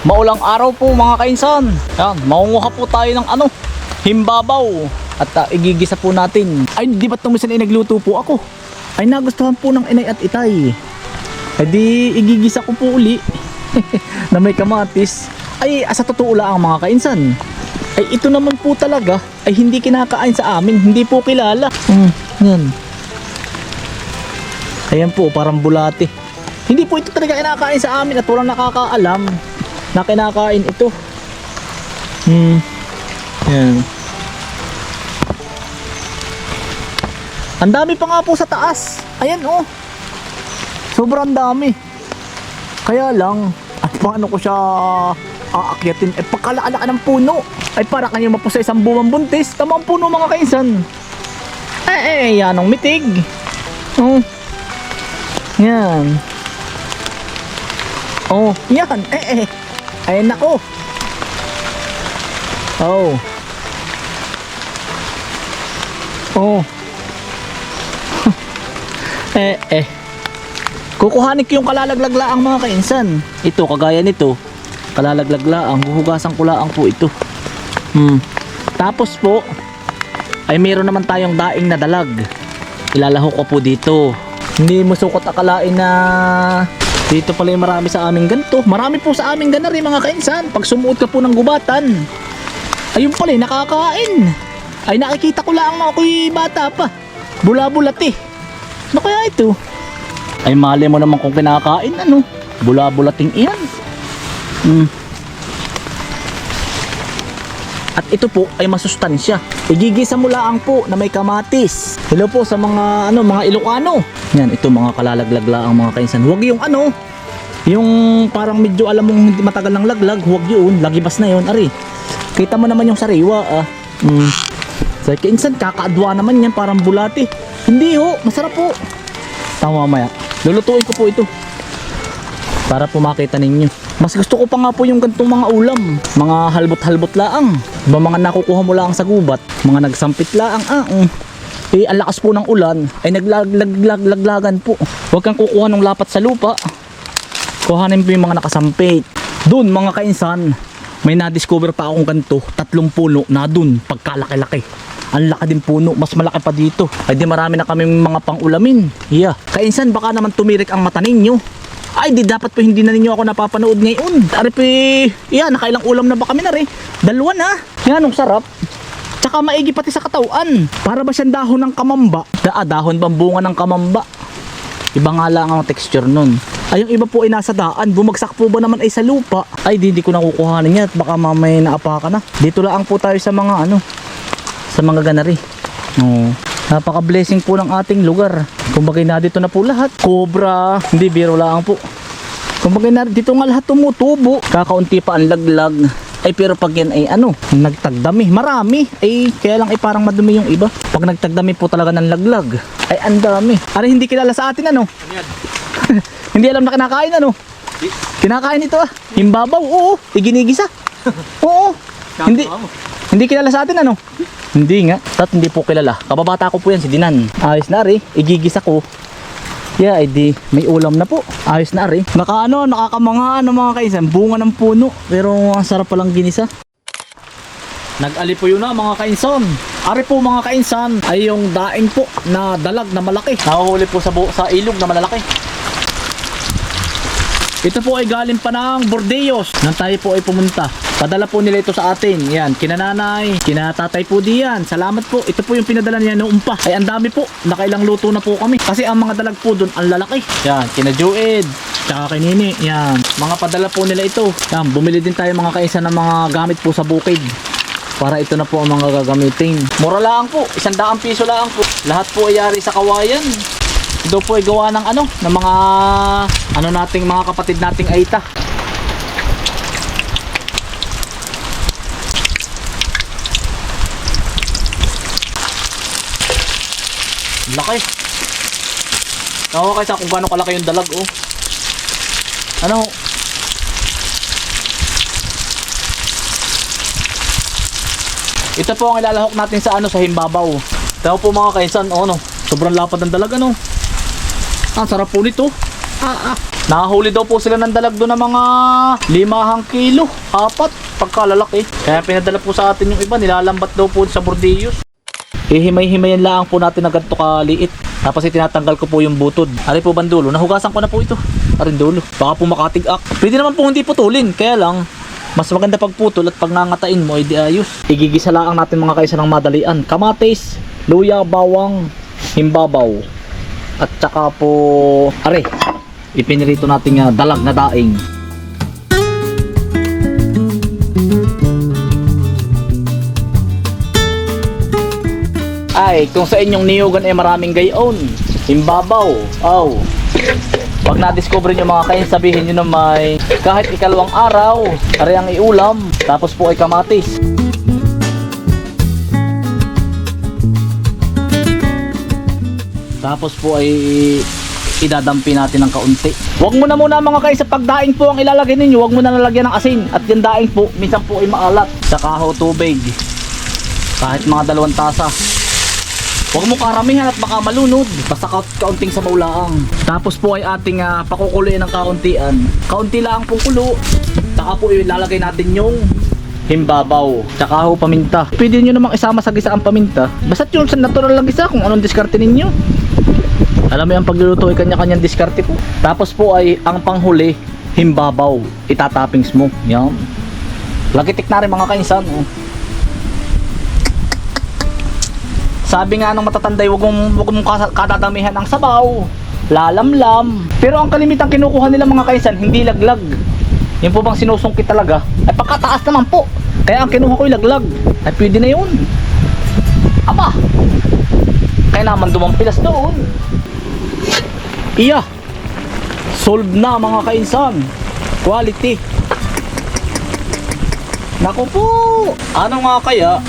Maulang araw po mga kainsan. Yan, maunguha po tayo ng ano, himbabaw. At ah, igigisa po natin. Ay, di ba't tumisan ay nagluto po ako? Ay, nagustuhan po ng inay at itay. Ay, di igigisa ko po uli. na may kamatis. Ay, sa totoo lang mga kainsan. Ay, ito naman po talaga ay hindi kinakain sa amin. Hindi po kilala. Hmm, yan. Ayan po, parang bulate. Hindi po ito talaga kinakain sa amin at walang nakakaalam na kinakain ito. Hmm. Yan. Ang dami pa nga po sa taas. Ayan oh. Sobrang dami. Kaya lang, at paano ko siya aakyatin? Eh, pagkalaalaka ng puno. Ay para kayo mapo sa isang buwang buntis. Tama ang puno mga kainsan. Eh, eh, yan ang mitig. Oh. Yan. Oh, yan. Eh, eh. Ay, nako. Oh. Oh. eh, eh. Kukuhanin ko yung kalalaglag-laang mga kainsan. Ito, kagaya nito. Kalalaglag-laang. Huhugasan ko laang po ito. Hmm. Tapos po, ay meron naman tayong daing na dalag. Ilalahok ko po dito. Hindi mo sukot akalain na dito pala yung marami sa aming ganito. Marami po sa aming ganari mga kainsan. Pag sumuot ka po ng gubatan, ayun pala yung nakakain. Ay nakikita ko lang mga ako'y bata pa. Bula-bulat eh. Ano kaya ito? Ay mali mo naman kung kinakain ano. Bula-bulating iyan. At ito po ay masustansya. Igigisa mo lang po na may kamatis. Hello po sa mga ano mga Ilocano. Yan ito mga kalalaglag ang mga kainsan. Huwag yung ano yung parang medyo alam mong hindi matagal ng laglag, huwag yun. Lagibas na yun, ari. Kita mo naman yung sariwa ah. Mm. Sa kainsan kakaadwa naman yan parang bulati. Hindi ho, masarap po. Tama mamaya. Lulutuin ko po ito. Para po makita ninyo. Mas gusto ko pa nga po yung gantong mga ulam. Mga halbot-halbot laang. Diba mga nakukuha mo lang sa gubat. Mga nagsampit laang. Ah, mm. Eh, ang lakas po ng ulan ay naglaglaglaglagan po. Huwag kang kukuha ng lapat sa lupa. Kuhanin po yung mga nakasampit. Doon mga kainsan, may na-discover pa akong ganito. Tatlong puno na doon, pagkalaki-laki. Ang laki din puno, mas malaki pa dito. Ay di marami na kaming mga pang-ulamin. Yeah. Kainsan, baka naman tumirik ang mata ninyo. Ay, di dapat po hindi na ninyo ako napapanood ngayon. Ari po, yan, nakailang ulam na ba kami na rin? Dalawa na. Yan, ang sarap. Tsaka maigi pati sa katawan. Para ba siyang dahon ng kamamba? Da, ah, dahon bambunga ng kamamba. Iba nga lang ang texture nun. Ay, yung iba po ay nasa daan. Bumagsak po ba naman ay sa lupa? Ay, di, di ko nakukuhanin yan. Baka mamaya naapa ka na. Dito lang po tayo sa mga ano, sa mga ganari. Oo. Napaka-blessing po ng ating lugar. Kumbaga na dito na po lahat. Cobra. Hindi, biro lang po. Kumbaga na dito nga lahat tumutubo. Kakaunti pa ang laglag. Ay pero pag yan ay ano, nagtagdami, marami. Ay kaya lang ay parang madumi yung iba. Pag nagtagdami po talaga ng laglag, ay ang dami. Ano hindi kilala sa atin ano? hindi alam na kinakain ano? Kinakain ito ah. Himbabaw, oo. Iginigisa. Oo. hindi, hindi kilala sa atin ano? Hindi nga. Tat hindi po kilala. Kababata ko po yan si Dinan. Ayos na rin. Igigisa ko. Yeah, ay di may ulam na po. Ayos na rin. Naka ano, nakakamanga ano mga kaisan. Bunga ng puno. Pero ang sarap palang ginisa. Nag-ali po yun na mga kainsan. Ari po mga kainsan ay yung daing po na dalag na malaki. Nahuhuli po sa, sa ilog na malalaki. Ito po ay galing pa ng Bordeos nang tayo po ay pumunta. Padala po nila ito sa atin. Yan, kinananay, kinatatay po diyan. Salamat po. Ito po yung pinadala niya noong pa. Ay, ang dami po. Nakailang luto na po kami. Kasi ang mga dalag po doon, ang lalaki. Yan, kina Joed. Tsaka kay. Yan, mga padala po nila ito. Yan, bumili din tayo mga kaisa ng mga gamit po sa bukid. Para ito na po ang mga gagamitin. Mura lang po. Isang daang piso lang po. Lahat po ay yari sa kawayan. Ito po ay gawa ng ano, ng mga ano nating mga kapatid nating Aita. Laki. Sa kung gaano kalaki yung dalag oh. Ano? Ito po ang ilalahok natin sa ano sa himbabaw. Ito po mga kaisan, oh no. Sobrang lapad ng dalag ano. Ah, sarap po nito. Ah, ah. Nahuli daw po sila ng dalag doon ng mga limahang kilo, apat, pagkalalaki. Kaya pinadala po sa atin yung iba, nilalambat daw po sa Bordillos. Ihimay-himayan lang po natin na ganito kaliit. Tapos itinatanggal ko po yung butod. Ari po bandulo, nahugasan ko na po ito. Arin dulo. Baka po makatigak. Pwede naman po hindi putulin, kaya lang mas maganda pag putol at pag nangatain mo, edi ayos. Igigisa lang natin mga kaisa ng madalian. Kamatis, luya, bawang, himbabaw. At saka po, are, ipinirito natin nga dalag na daing. Ay, kung sa inyong niyugan ay maraming gayon, himbabaw, aw. Pag na-discover nyo mga kain, sabihin nyo na may kahit ikalawang araw, ari ang iulam, tapos po ay kamatis. Tapos po ay idadampi natin ng kaunti. Huwag mo na muna mga kain sa pagdaing po ang ilalagay ninyo, huwag mo na nalagyan ng asin. At yung daing po, minsan po ay maalat. Saka ho tubig. Kahit mga dalawang tasa. Huwag mo karamihan at baka malunod. Basta ka kaunting sa maulaang. Tapos po ay ating uh, pakukuluin ng kauntian. Kaunti lang pong kulo. Saka po ilalagay natin yung himbabaw. Tsaka ho paminta. Pwede nyo namang isama sa gisa ang paminta. Basta yung sa natural lang gisa kung anong diskarte ninyo. Alam mo yung pagluluto ay kanya-kanyang diskarte po. Tapos po ay ang panghuli, himbabaw. Itatappings mo. Yan. Lagitik na rin mga kainsan. Oh. Sabi nga ng matatanday, wag mong, wag mong kadadamihan ng sabaw, lalamlam. Pero ang kalimitang kinukuha nila mga kaisan, hindi laglag. Yung po bang sinusungkit talaga, ay pagkataas naman po. Kaya ang kinuha ko yung laglag. Ay pwede na yun. Aba, kaya naman dumampilas doon. Iya, solve na mga kainsan. Quality. Naku po, ano nga kaya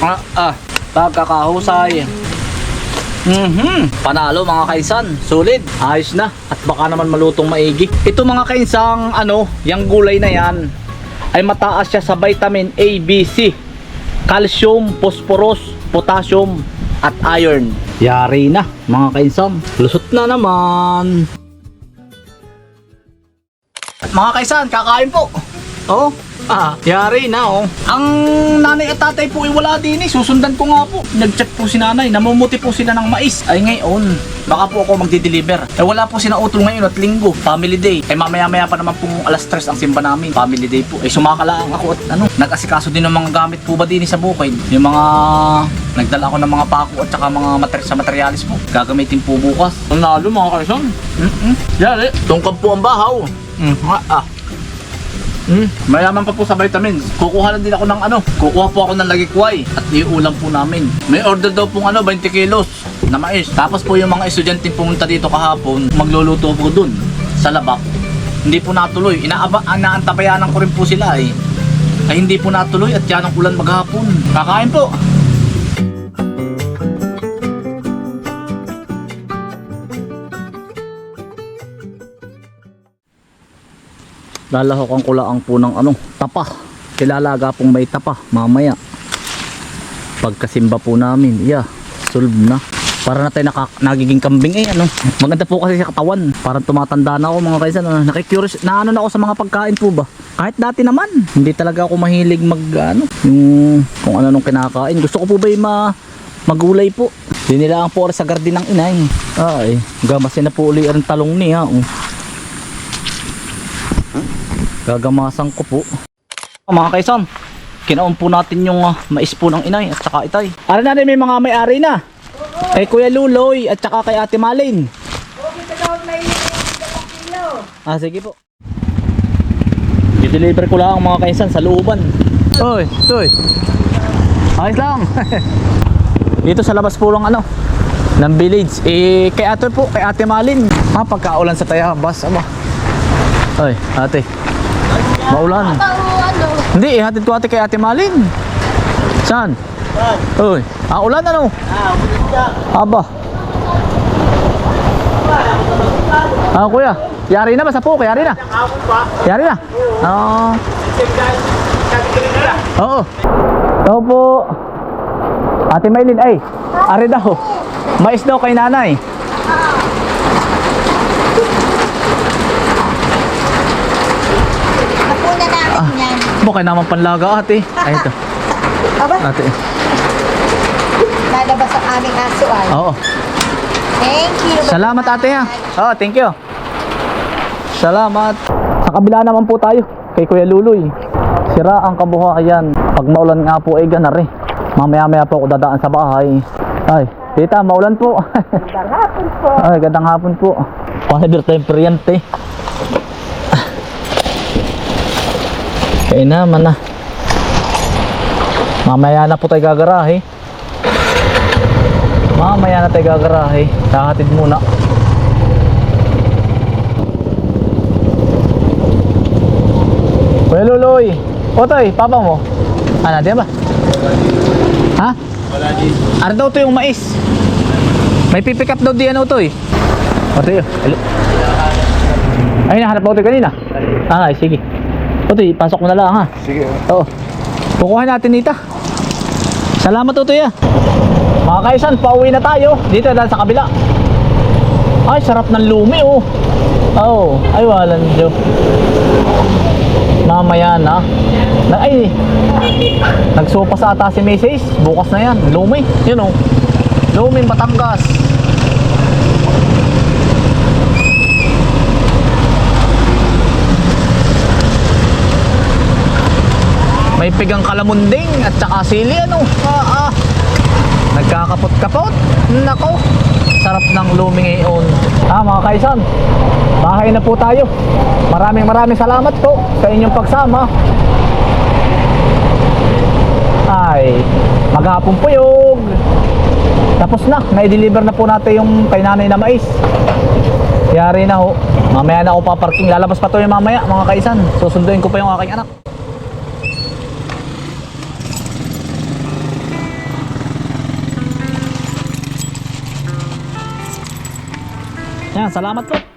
Ah, ah, pagkakahusay. Mhm. Panalo mga kaisan. Solid. Ayos na. At baka naman malutong maigi. Ito mga kainsang ano, yung gulay na yan ay mataas siya sa vitamin A, B, C, calcium, phosphorus, potassium, at iron. Yari na mga kainsang. Lusot na naman. Mga kaisan, kakain po. Oh, ah, yari na oh. Ang nanay at tatay po ay wala din eh. Susundan ko nga po. Nag-chat po si nanay. Namumuti po sila ng mais. Ay ngayon, baka po ako magdi-deliver. Eh wala po sinautol ngayon at linggo. Family day. Eh mamaya-maya pa naman pong alas 3 ang simba namin. Family day po. Eh sumakala ako at ano, nag-asikaso din ng mga gamit po ba din sa bukid. Yung mga Nagdala ako ng mga pako at saka mga mater sa materialis po. Gagamitin po bukas. Panalo mga kaisan. Mm-mm. Yari. Tungkab po ang bahaw. Mm, ah. Mm, mayaman pa po sa vitamins. Kukuha lang din ako ng ano, kukuha po ako ng lagikway at iulam po namin. May order daw pong ano, 20 kilos na mais. Tapos po yung mga estudyante pumunta dito kahapon, magluluto po dun sa labak. Hindi po natuloy. Inaaba, inaantabayanan ko rin po sila eh. Ay hindi po natuloy at yan ang ulan maghapon. Kakain po. Lalahokan ko lang po ng ano, tapa. Kilalaga pong may tapa mamaya. Pagkasimba po namin, iya, solve na. Para na tayo naka, nagiging kambing eh, ano. Maganda po kasi sa katawan. Parang tumatanda na ako mga kaisan. Ano, nakikurious, na ano na ako sa mga pagkain po ba. Kahit dati naman, hindi talaga ako mahilig mag, ano, yung, kung ano nung kinakain. Gusto ko po ba yung ma, magulay po. Dinilaan po oras sa garden ng inay. Ay, gamasin na po uli ang talong niya. Oh. Gagamasan ko po. Mga kaisan, kinaon po natin yung ah, mais po ng inay at saka itay. Ano na rin may mga may-ari na? Kay Kuya Luloy at saka kay Ate Malin. Ah, sige po. I-deliver ko lang mga kaisan sa looban. Oy, oy. Ayos lang. Dito sa labas po lang ano ng village. Eh, kay ate po, kay ate Malin. Ha, pagkaulan sa Tayabas. Aba. Oy, ate. Maulan. Hindi, ihatid ko ate kay ate Malin. Saan? Uy, ah, ulan ano? Aba. Ah, kuya. Yari na ba sa puke? Yari na? Yari na? Oo. Oo. Ito po. Ate Maylin, ay. Ari daw. Mais daw kay nanay. Amo, kaya naman panlaga ate. Ay, ito. Aba, Ate. lalabas ang aming aso ay. Oo. Thank you. Salamat ate ha. Oo, thank you. Salamat. Sa kabila naman po tayo kay Kuya Luloy. Sira ang kabuhayan. Pag maulan nga po ay ganari. Mamaya maya po ako dadaan sa bahay. Ay, tita, maulan po. Magandang hapon po. Ay, gandang hapon po. Panibir tayong priyante. Kaya naman na. Mamaya na po tayo gagarahe. Mamaya na tayo gagarahe. Kahatid muna. Kuya Luloy. Otoy, papa mo. Ah, nandiyan ba? Ha? Wala din. Ano daw to yung mais? May pipick up daw di ano to eh. Otoy, ali- ay nahanap mo ito kanina? Ah, sige. Otoy, pasok mo na lang ha. Sige. Oo. Kukuha natin dito. Salamat Utoy ah. Mga kaisan, pauwi na tayo. Dito dahil sa kabila. Ay, sarap ng lumi oh. Oh, ay walang Diyo. Mamaya na. na ay, nagsopa sa ata si Mrs. Bukas na yan. Lumi. Yun oh. Lumi, Batangas. May pigang kalamunding at saka sili ano. Ah, ah. Nagkakapot-kapot. Nako. Sarap ng lumi ngayon. Ah, mga kaisan. Bahay na po tayo. Maraming maraming salamat po sa inyong pagsama. Ay, maghapon po yung tapos na, na-deliver na po natin yung kay nanay na mais. Yari na ho. Mamaya na ako paparking. Lalabas pa to yung mamaya, mga kaisan. Susunduin ko pa yung aking anak. Yan, salamat po.